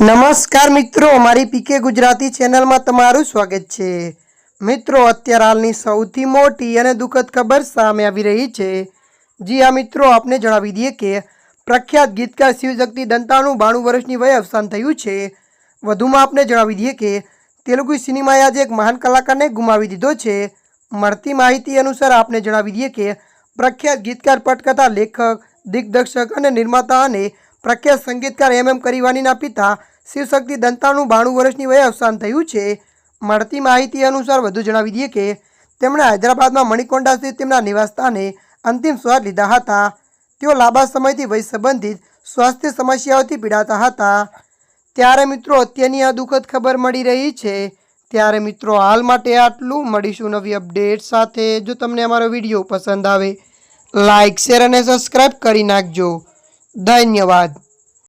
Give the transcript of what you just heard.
નમસ્કાર મિત્રો મારી પીકે ગુજરાતી ચેનલમાં તમારું સ્વાગત છે. મિત્રો, અત્યારે હાલની સૌથી મોટી અને દુઃખદ ખબર સામે આવી રહી છે. જી આ મિત્રો, આપને જણાવી દઈએ કે પ્રખ્યાત ગીતકાર શિવશક્તિ દંતાનું બાણું વર્ષની વયે અવસાન થયું છે. વધુમાં આપને જણાવી દઈએ કે તેલુગુ સિનેમાએ આજે એક મહાન કલાકારને ગુમાવી દીધો છે. મળતી માહિતી અનુસાર આપને જણાવી દઈએ કે પ્રખ્યાત ગીતકાર, પટકથા લેખક, દિગ્દર્શક અને નિર્માતા અને પ્રખ્યાત સંગીતકાર એમ એમ કરીવાનીના પિતા શિવશક્તિ દંતાનું બાણું વર્ષની વયે અવસાન થયું છે. મળતી માહિતી અનુસાર વધુ જણાવી દઈએ કે, તેમણે હૈદરાબાદમાં મણિકોંડા સ્થિત તેમના નિવાસસ્થાને અંતિમ શ્વાસ લીધા હતા. તેઓ લાંબા સમયથી વય સંબંધિત સ્વાસ્થ્ય સમસ્યાઓથી પીડાતા હતા. ત્યારે મિત્રો, અત્યારની આ દુઃખદ ખબર મળી રહી છે. ત્યારે મિત્રો, હાલ માટે આટલું. મળીશું નવી અપડેટ સાથે. જો તમને અમારો વીડિયો પસંદ આવે લાઇક શેર અને સબસ્ક્રાઈબ કરી નાખજો. धन्यवाद